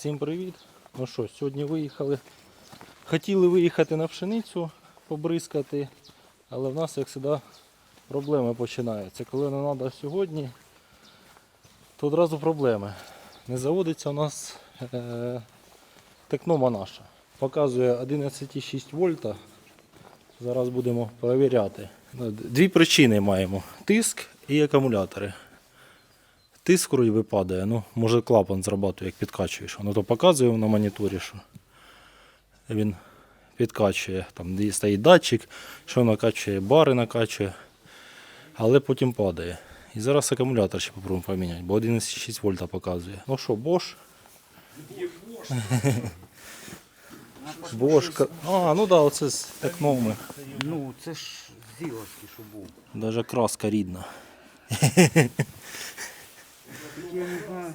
Всім привіт. Ну що, сьогодні виїхали. Хотіли виїхати на пшеницю побризкати, але в нас, як завжди, проблеми починаються. Коли не треба сьогодні, то одразу проблеми. Не заводиться у нас е, текнома наша. Показує 11,6 вольта. Зараз будемо перевіряти. Дві причини маємо: тиск і акумулятори. Тиск вроді падає, ну, може клапан зрабатує, як підкачуєш. Воно то показує на моніторі, що він підкачує. Там стоїть датчик, що накачує, бари накачує, але потім падає. І зараз акумулятор ще попробуємо поміняти, бо 11,6 вольта показує. Ну що, Bosch? Bosch. ка- А, ну так, да, оце з текноми. Ну, це ж зіловський, що був. Навіть краска рідна. Я не знаю.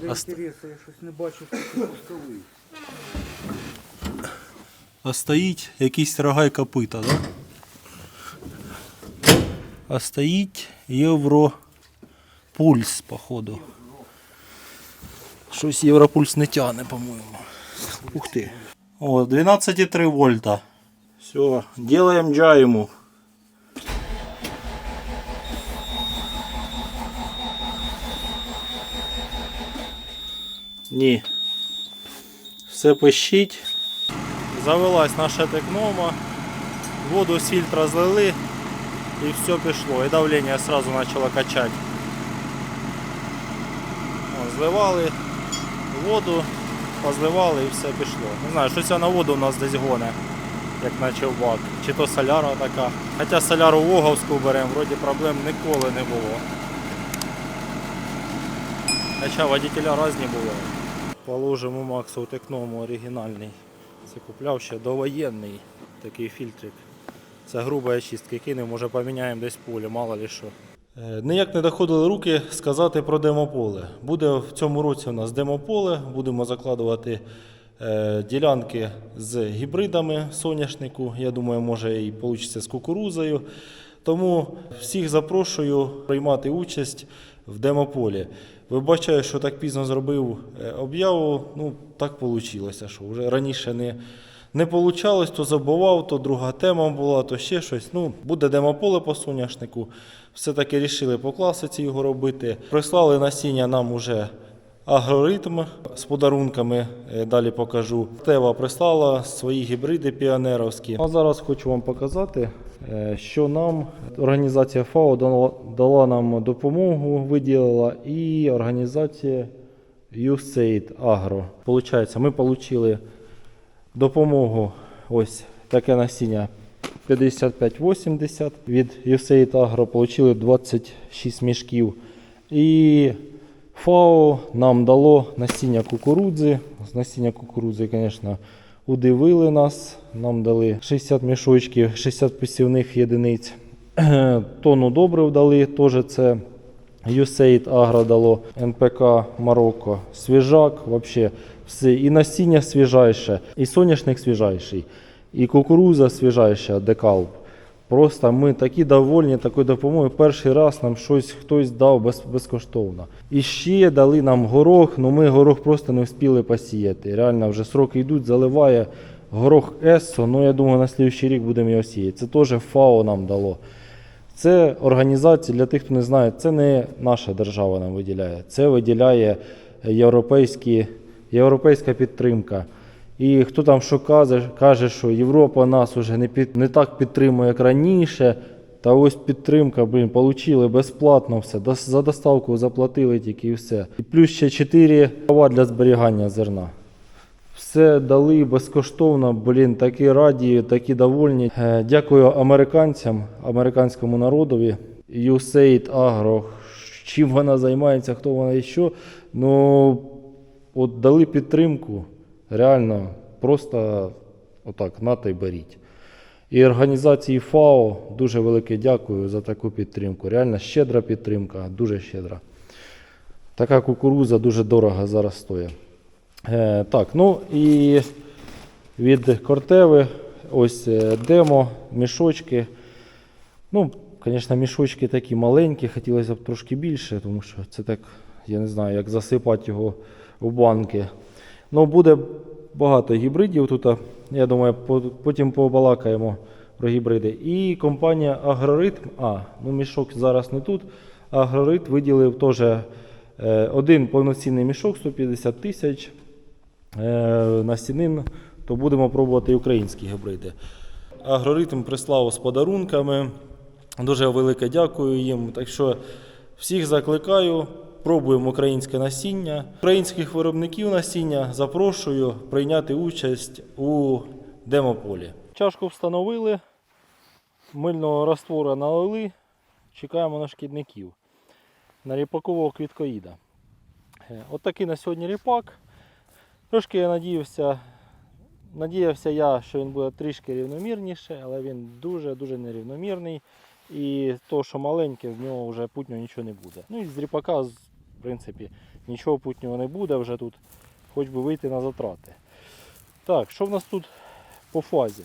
Для А інтересу, я щось не бачу, що пусковий. А стоїть якийсь рога й копита, да? А стоїть Європульс, походу. Щось Європульс не тягне, по-моєму. Ух ти. О, 12,3 вольта. Все, делаем джайму. Ні. Все пищить. Завелась наша текнома, воду з фільтра злили і все пішло. І давлення сразу почало качати. О, зливали воду, позливали і все пішло. Не знаю, що це на воду у нас десь гоне, як наче бак. Чи то соляра така. Хоча соляру Воговську беремо, вроді проблем ніколи не було. Хоча водителя різні бувають. Положимо Максу текному оригінальний. Це купляв ще довоєнний такий фільтрик. Це груба чистка, кинемо, може поміняємо десь поле, мало ли що. Е, Ніяк не доходили руки сказати про демополе. Буде в цьому році у нас демополе, будемо закладувати е, ділянки з гібридами соняшнику. Я думаю, може і вийде з кукурузою. Тому всіх запрошую приймати участь в демополі. Вибачаю, що так пізно зробив е, об'яву. Ну, так вийшло, що вже раніше не, не вийшло, то забував, то друга тема була, то ще щось. Ну, буде демополе по соняшнику. Все-таки вирішили по класиці його робити. Прислали насіння нам уже Агроритм з подарунками, е, далі покажу. Тева прислала свої гібриди піонеровські. А зараз хочу вам показати, що нам організація ФАО дала, нам допомогу, виділила, і організація USAID Agro. Получається, ми отримали допомогу. Ось таке насіння 55-80 від USAID Agro. Получили 26 мішків. І ФАО нам дало насіння кукурудзи. Насіння кукурудзи, звісно, удивили нас. Нам дали 60 мішочків, 60 посівних єдиниць. Тону добрив дали, теж це USAID Agro дало, НПК Марокко, свіжак, вообще все. І насіння свіжайше, і соняшник свіжайший, і кукуруза свіжайша, декалб. Просто ми такі довольні такою допомогою. Перший раз нам щось хтось дав без, безкоштовно. І ще дали нам горох, але ми горох просто не встигли посіяти. Реально вже сроки йдуть, заливає горох Ессо, ну я думаю, на слідчий рік будемо його сіяти. Це теж ФАО нам дало. Це організація, для тих, хто не знає, це не наша держава нам виділяє, це виділяє європейські, європейська підтримка. І хто там що каже, каже, що Європа нас вже не, під, не так підтримує, як раніше. Та ось підтримка, блін, отримали безплатно все. За доставку заплатили тільки і все. І плюс ще 4 права для зберігання зерна. Все дали безкоштовно, блін, такі раді, такі довольні. Е, Дякую американцям, американському народові. USAID Agro, чим вона займається, хто вона і що. Ну, от дали підтримку. Реально, просто отак, нате й беріть. І організації ФАО дуже велике дякую за таку підтримку. Реально щедра підтримка, дуже щедра. Така кукуруза дуже дорого зараз стоїть. Е, так, ну і від Кортеви ось е, демо, мішочки. Ну, звісно, мішочки такі маленькі, хотілося б трошки більше, тому що це так, я не знаю, як засипати його в банки. Ну, буде багато гібридів тут. Я думаю, потім побалакаємо про гібриди. І компанія Агроритм. А, ну мішок зараз не тут. Агроритм виділив теж е, один повноцінний мішок 150 тисяч е, на стінин, то будемо пробувати українські гібриди. Агроритм прислав з подарунками. Дуже велике дякую їм. Так що всіх закликаю, пробуємо українське насіння. Українських виробників насіння запрошую прийняти участь у демополі. Чашку встановили, мильного раствора налили, чекаємо на шкідників. На ріпакового квіткоїда. Е, От такий на сьогодні ріпак. Трошки я надіявся, надіявся я, що він буде трішки рівномірніше, але він дуже-дуже нерівномірний. І то, що маленьке, в нього вже путнього нічого не буде. Ну і з ріпака, принципі, нічого путнього не буде вже тут, хоч би вийти на затрати. Так, що в нас тут по фазі?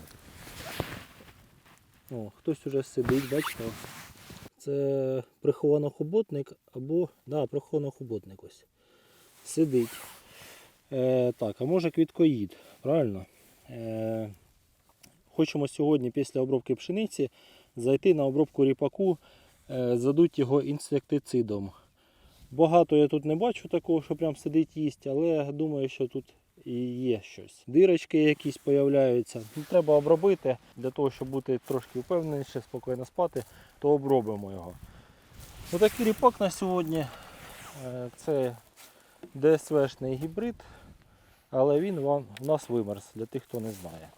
О, хтось уже сидить, бачите? Це приховано-хоботник або. Да, приховано-хоботник ось. Сидить. Е, так, а може квіткоїд, правильно? Е, хочемо сьогодні після обробки пшениці зайти на обробку ріпаку, е, задуть його інсектицидом. Багато я тут не бачу такого, що прям сидить їсть, але думаю, що тут і є щось. Дирочки якісь появляються. Ну, треба обробити для того, щоб бути трошки впевненіше, спокійно спати, то обробимо його. Отакий ріпак на сьогодні. Е, Це ДСВшний гібрид, але він вам, у нас вимерз, для тих, хто не знає.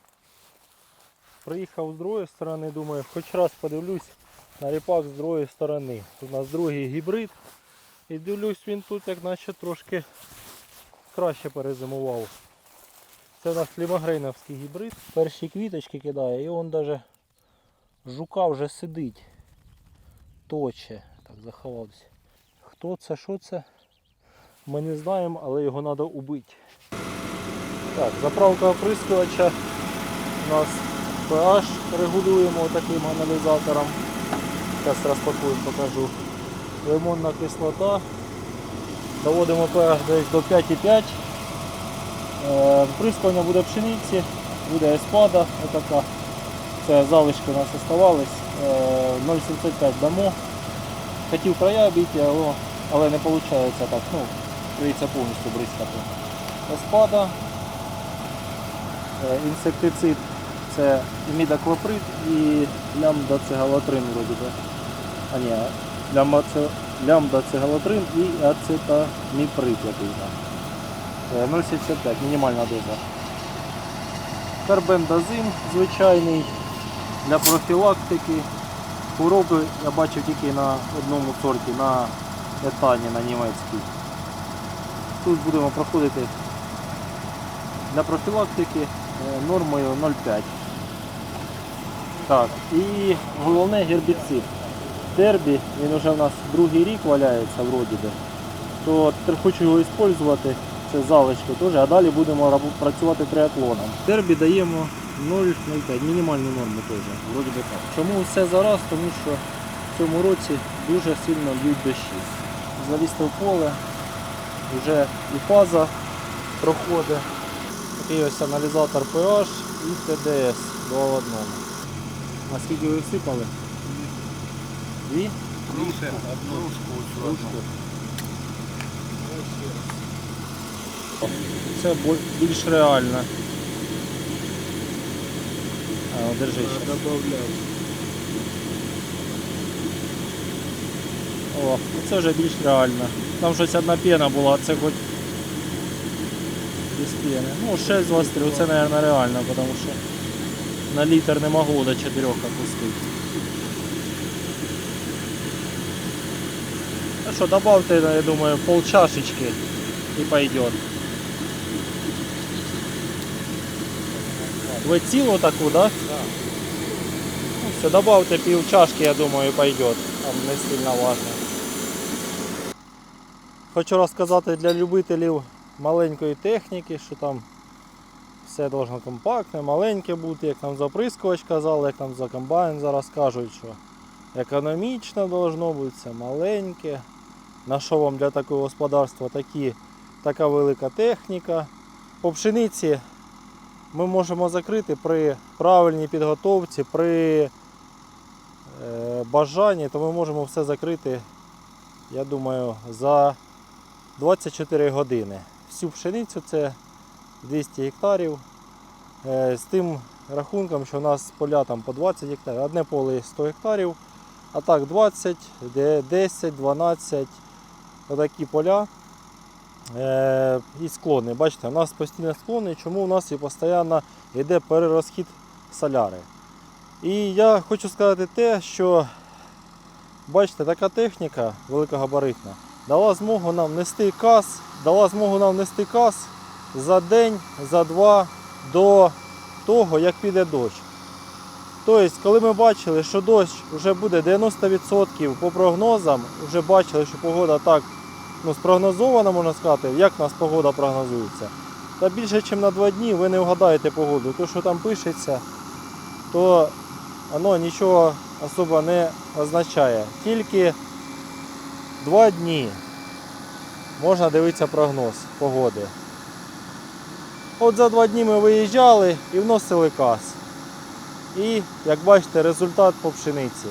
Приїхав з другої сторони, думаю, хоч раз подивлюсь на ріпак з другої сторони. Тут у нас другий гібрид. І дивлюсь, він тут як наче трошки краще перезимував. Це у нас лімагрейновський гібрид. Перші квіточки кидає і он даже жука вже сидить. Точе. Так, заховався. Хто це, що це? Ми не знаємо, але його треба убити. Так, заправка оприскувача. У нас pH регулюємо таким аналізатором. Зараз розпакую, покажу. Лимонна кислота. Доводимо pH десь до 5,5. Е, Вприскування буде пшениці, буде еспада, отака. Це залишки у нас оставались. Е, 0,75 дамо. Хотів края бити, але, не виходить так. Ну, прийдеться повністю бризкати. Еспада, е, інсектицид це імідоклоприд і лямдацегалатрин вроді би. А ні, лямдацегалатрин і ацетаміприд який там. Е, 0,75, мінімальна доза. Карбендазим звичайний для профілактики. Хвороби я бачив тільки на одному сорті, на етані, на німецькій. Тут будемо проходити для профілактики е, нормою 0,5. Так, і головне гербіцид. Дербі, він вже в нас другий рік валяється вроді би. То хочу його використовувати, це залишки теж, а далі будемо працювати триатлоном. Дербі даємо 0,05, мінімальну норму теж, вроді би так. Чому все зараз? Тому що в цьому році дуже сильно б'ють дощі. Залізти в поле, вже і фаза проходить. Такий ось аналізатор pH і ТДС 2 в одному. А ви всипали? Дві? Ручку. Це більш реально. А, держи ще. О, це вже більш реально. Там щось одна пена була, а це хоч без пени. Ну, 6 гострів, це, мабуть, реально, тому що на літр не можу до 4 опустити. Ну что, добавьте, я думаю, пол чашечки и пойдет. Вы цілу таку, да? Да. Ну, все, добавьте пів чашки, я думаю, и пойдет. Там не сильно важно. Хочу розказати для любителів маленької техніки, що там все должно компактне, маленьке бути, як нам заприскувач казали, як нам за комбайн зараз кажуть, що економічно должно бути, це маленьке. На що вам для такого господарства такі, така велика техніка? по пшениці ми можемо закрити при правильній підготовці, при е, бажанні, то ми можемо все закрити, я думаю, за 24 години. Всю пшеницю це 200 гектарів. Е, З тим рахунком, що у нас поля там по 20 гектарів, одне поле 100 гектарів, а так 20, 10, 12, отакі поля. Е, і склони. Бачите, у нас постійно склони, чому у нас і постійно йде перерозхід соляри. І я хочу сказати те, що бачите, така техніка великогабаритна дала змогу нам нести каз, дала змогу нам нести каз за день, за два до того, як піде дощ. Тобто, коли ми бачили, що дощ вже буде 90% по прогнозам, вже бачили, що погода так ну, спрогнозована, можна сказати, як у нас погода прогнозується. Та більше, ніж на два дні ви не вгадаєте погоду. То, що там пишеться, то воно нічого особо не означає. Тільки два дні можна дивитися прогноз погоди. От за два дні ми виїжджали і вносили каз. І, як бачите, результат по пшениці.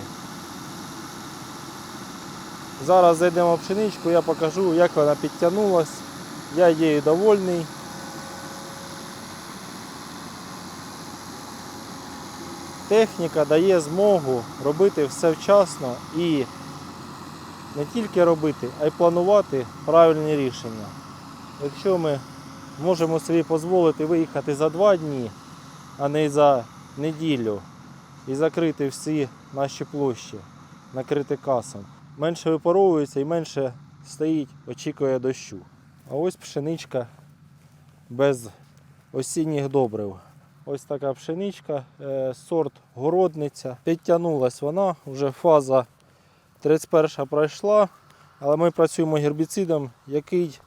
Зараз зайдемо в пшеничку, я покажу, як вона підтягнулась. Я її довольний. Техніка дає змогу робити все вчасно і не тільки робити, а й планувати правильні рішення. Якщо ми можемо собі дозволити виїхати за два дні, а не за неділю, і закрити всі наші площі, накрити касом, менше випаровується і менше стоїть, очікує дощу. А ось пшеничка без осінніх добрив. Ось така пшеничка, е, сорт городниця. Підтягнулась вона, вже фаза 31 пройшла, але ми працюємо гербіцидом, який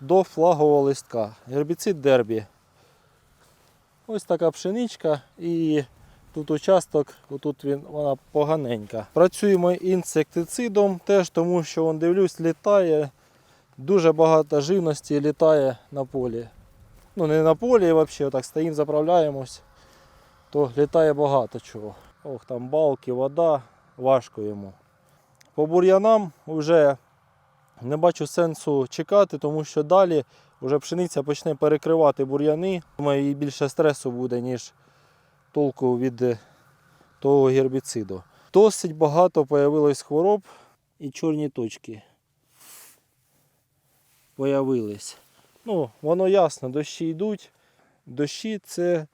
до флагового листка. Гербіцид дербі. Ось така пшеничка і тут участок, отут він, вона поганенька. Працюємо інсектицидом теж, тому що вон, дивлюсь, літає. Дуже багато живності літає на полі. Ну не на полі взагалі, так стоїмо, заправляємось, то літає багато чого. Ох, там балки, вода, важко йому. По бур'янам вже не бачу сенсу чекати, тому що далі вже пшениця почне перекривати бур'яни. Думаю, їй більше стресу буде, ніж толку від е, того гербіциду. Досить багато появилось хвороб і чорні точки. Появились. Ну, воно ясно, дощі йдуть. Дощі це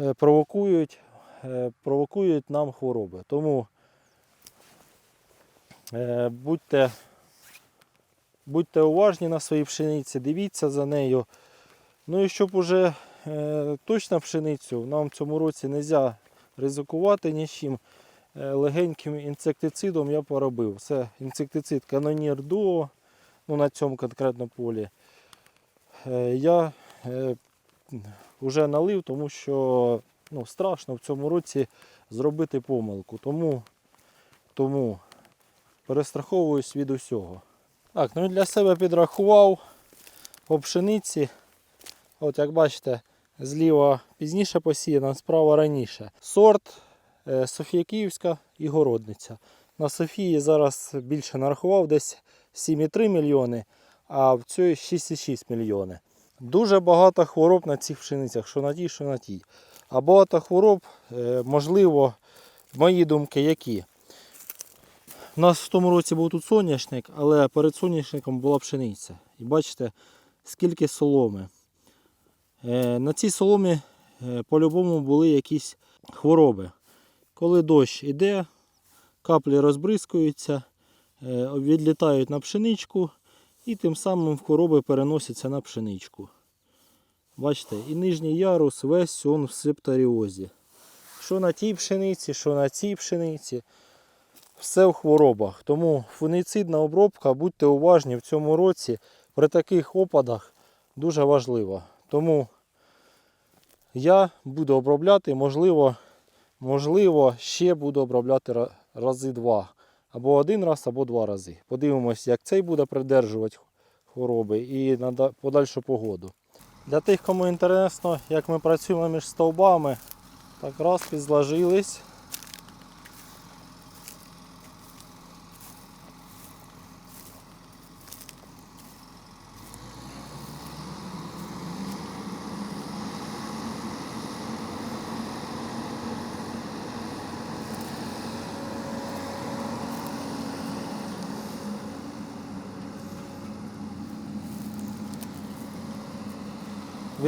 е, провокують, е, провокують нам хвороби. Тому будьте, будьте уважні на своїй пшениці, дивіться за нею. Ну і щоб уже точно пшеницю, нам в цьому році не можна ризикувати нічим. Е, легеньким інсектицидом я поробив. Це інсектицид Canonier Duo, ну на цьому конкретно полі. Е, я е, вже налив, тому що ну, страшно в цьому році зробити помилку. Тому, тому перестраховуюсь від усього. Так, ну і для себе підрахував по пшениці. От як бачите, зліва пізніше посіяна, справа раніше. Сорт е, Софія Київська і городниця. На Софії зараз більше нарахував, десь 7,3 мільйони, а в цій 6,6 мільйони. Дуже багато хвороб на цих пшеницях, що на тій, що на тій. А багато хвороб, е, можливо, мої думки які. У нас в тому році був тут соняшник, але перед соняшником була пшениця. І бачите, скільки соломи. Е, На цій соломі е, по-любому були якісь хвороби. Коли дощ іде, каплі розбризкуються, е, відлітають на пшеничку і тим самим хвороби переносяться на пшеничку. Бачите, і нижній ярус весь он в септоріозі. Що на тій пшениці, що на цій пшениці, все в хворобах. Тому фуніцидна обробка, будьте уважні в цьому році при таких опадах дуже важлива. Тому я буду обробляти, можливо, можливо, ще буду обробляти рази два. Або один раз, або два рази. Подивимось, як цей буде придержувати хвороби і на подальшу погоду. Для тих, кому інтересно, як ми працюємо між стовбами, так раз підзложились.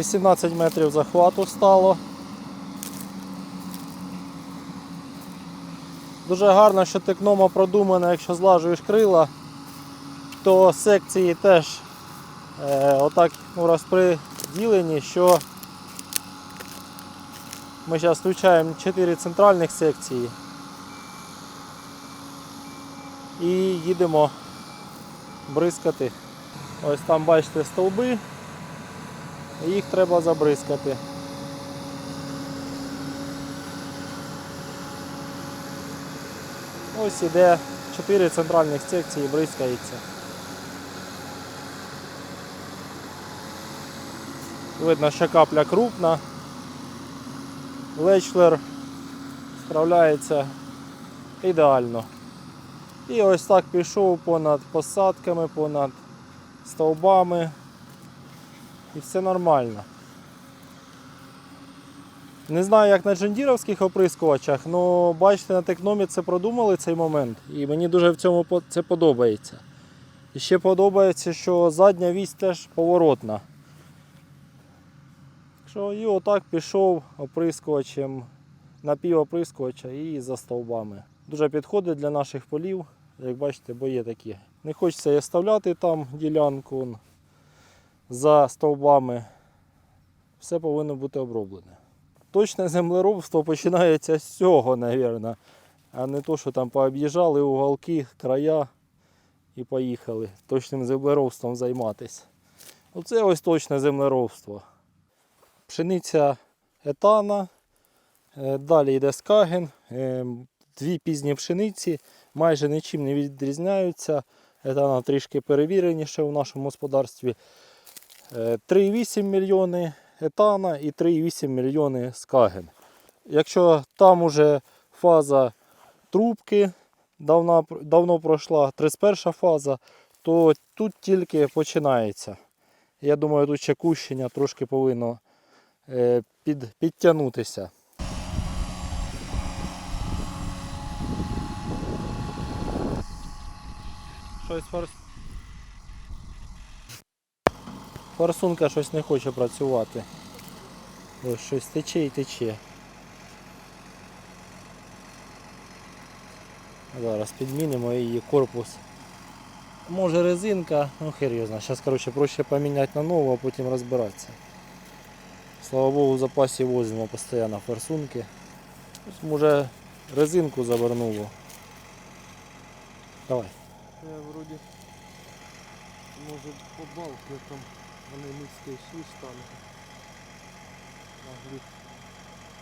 Вісімнадцять метрів захвату стало. Дуже гарно, що текнома продумана, якщо злажуєш крила, то секції теж е, отак ну, розподілені, що ми зараз включаємо 4 центральних секції і їдемо бризкати. Ось там бачите стовби, їх треба забризкати. Ось іде 4 центральних секції бризкається. Видно, що капля крупна. Лечлер справляється ідеально. І ось так пішов понад посадками, понад стовбами. І все нормально. Не знаю, як на джендіровських оприскувачах, але бачите, на текномі це продумали цей момент. І мені дуже в цьому це подобається. І ще подобається, що задня вісь теж поворотна. Що і отак пішов оприскувачем, напівоприскувача і за стовбами. Дуже підходить для наших полів, як бачите, бо є такі. Не хочеться і оставляти там ділянку за стовбами. Все повинно бути оброблене. Точне землеробство починається з цього, мабуть, а не то, що там пооб'їжджали уголки, края і поїхали точним землеробством займатися. Оце ось точне землеробство. Пшениця етана, е, далі йде скаген, е, дві пізні пшениці, майже нічим не відрізняються. Етана трішки перевіреніше в нашому господарстві. Е, 3,8 мільйони етана і 3,8 мільйони скаген. Якщо там уже фаза трубки давно, давно пройшла, 31 фаза, то тут тільки починається. Я думаю, тут ще кущення трошки повинно е, під, підтягнутися. Щось Форсунка щось не хоче працювати. Ось щось тече і тече. Зараз підмінимо її корпус. Може резинка, ну хер його. Зараз коротше, проще поміняти на нову, а потім розбиратися. Слава Богу, в запасі возимо постійно форсунки. Ось, може резинку завернуло. Давай. Я вроді може по балки там вони низько йшли штанги. Могли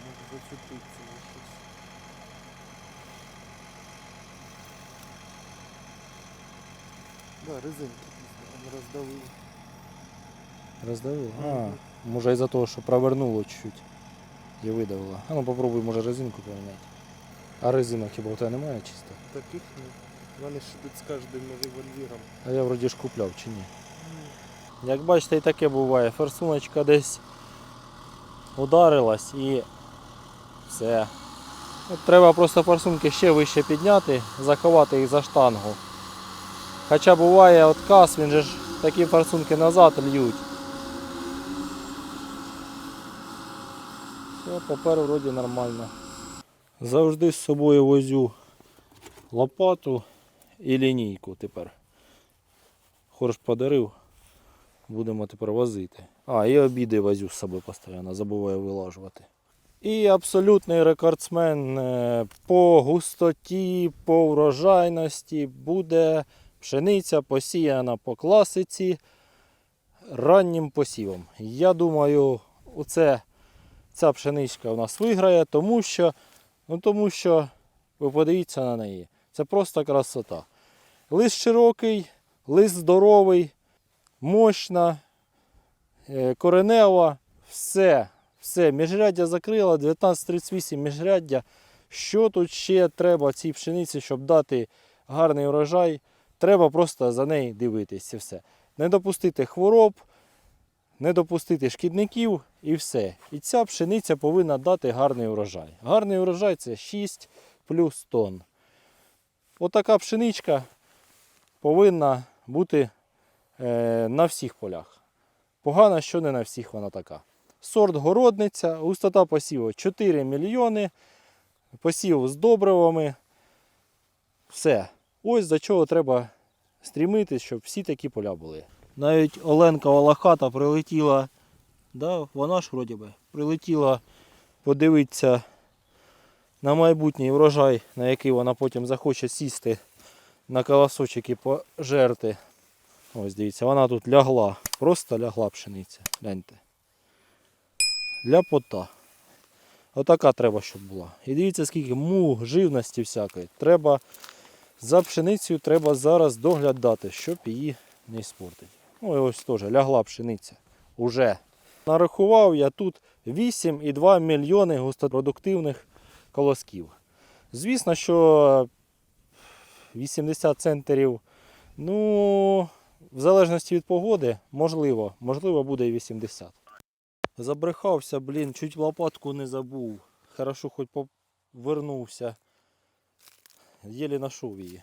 може зацепитися за щось. Да, резинки роздавили. Роздавив? А, може із-за того, що провернуло чуть-чуть і видавило. А ну попробуй, може резинку поміняти. А резинок хіба у тебе немає чисто? Таких ні. Вони ж йдуть з кожним револьвером. А я вроді ж купляв чи ні. Як бачите, і таке буває. Форсуночка десь ударилась і все. Треба просто форсунки ще вище підняти, заховати їх за штангу. Хоча буває отказ, він же ж такі форсунки назад льють. Все, тепер вроді нормально. Завжди з собою возю лопату і лінійку тепер. Хорш подарив, будемо тепер возити. А, і обіди возю з собою постійно, забуваю вилажувати. І абсолютний рекордсмен е, по густоті, по врожайності буде пшениця посіяна по класиці раннім посівом. Я думаю, оце, ця пшеничка у нас виграє, тому що, ну, тому що ви подивіться на неї. Це просто красота. Лист широкий, лист здоровий, мощна, е, коренева, все, все, міжряддя закрила, 1938 міжряддя. Що тут ще треба цій пшениці, щоб дати гарний урожай? Треба просто за неї дивитися все. Не допустити хвороб, не допустити шкідників і все. І ця пшениця повинна дати гарний урожай. Гарний урожай це 6 плюс тонн. Отака пшеничка повинна бути на всіх полях. Погано, що не на всіх вона така. Сорт городниця, густота посіву 4 мільйони, посів з добривами. Все. Ось до чого треба стрімитись, щоб всі такі поля були. Навіть Оленка Волохата прилетіла, да, вона ж вроді би, прилетіла подивитися на майбутній врожай, на який вона потім захоче сісти на колосочок і пожерти. Ось дивіться, вона тут лягла, просто лягла пшениця. Гляньте. Ляпота. Отака треба, щоб була. І дивіться, скільки мух, живності всякої. Треба за пшеницею треба зараз доглядати, щоб її не іспортити. Ну і ось теж лягла пшениця. Уже. Нарахував я тут 8,2 мільйони густопродуктивних колосків. Звісно, що 80 центрів, ну, в залежності від погоди, можливо, можливо буде і 80. Забрехався, блін, чуть лопатку не забув. Хорошо, хоч повернувся. Єлі знайшов її.